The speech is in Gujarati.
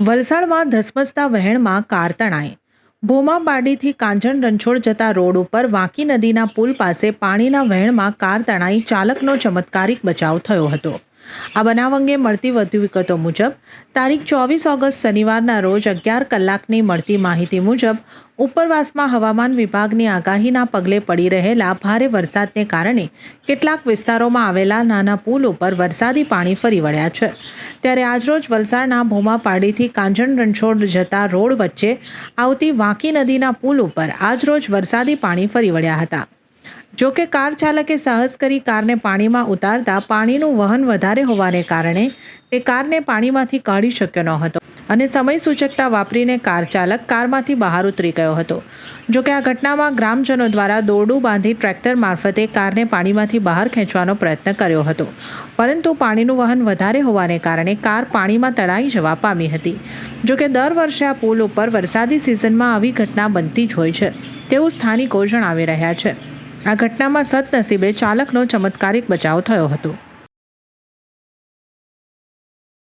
વલસાડમાં ધસમસતા વહેણમાં કાર તણાઈ. ભોમાબાડીથી કાંજણ રણછોડ જતા રોડ ઉપર વાંકી નદીના પુલ પાસે પાણીના વહેણમાં કાર તણાઈ ચાલકનો ચમત્કારિક બચાવ થયો હતો. આ બનાવ અંગે મળતી વધુ વિગતો મુજબ, તારીખ ચોવીસ ઓગસ્ટ શનિવારના રોજ અગિયાર કલાકની મળતી માહિતી મુજબ, ઉપરવાસમાં હવામાન વિભાગની આગાહીના પગલે પડી રહેલા ભારે વરસાદને કારણે કેટલાક વિસ્તારોમાં આવેલા નાના પુલ ઉપર વરસાદી પાણી ફરી વળ્યા છે. ત્યારે આજરોજ વલસાડના ભોમાપાડીથી કાંજણ રણછોડ જતા રોડ વચ્ચે આવતી વાંકી નદીના પુલ ઉપર આજરોજ વરસાદી પાણી ફરી વળ્યા હતા. જો કે કાર ચાલકે સાહસ કરી કારને પાણીમાં ઉતારતા પાણીનું વહન વધારે હોવાને કારણે તે કારને પાણીમાંથી કાઢી શક્યો ન હતો અને સમય સૂચકતા વાપરીને કાર ચાલક કારમાંથી બહાર ઉતરી ગયો હતો. જો કે આ ઘટનામાં ગ્રામજનો દ્વારા દોરડું બાંધી ટ્રેક્ટર મારફતે કારને પાણીમાંથી બહાર ખેંચવાનો પ્રયત્ન કર્યો હતો. પરંતુ પાણીનું વહન વધારે હોવાને કારણે કાર પાણીમાં તણાઈ જવા પામી હતી. જો કે દર વર્ષે આ પુલ ઉપર વરસાદી સિઝનમાં આવી ઘટના બનતી જ હોય છે, તેવું સ્થાનિકો જણાવી રહ્યા છે. આ ઘટનામાં સદનસીબે ચાલકનો ચમત્કારિક બચાવ થયો હતો.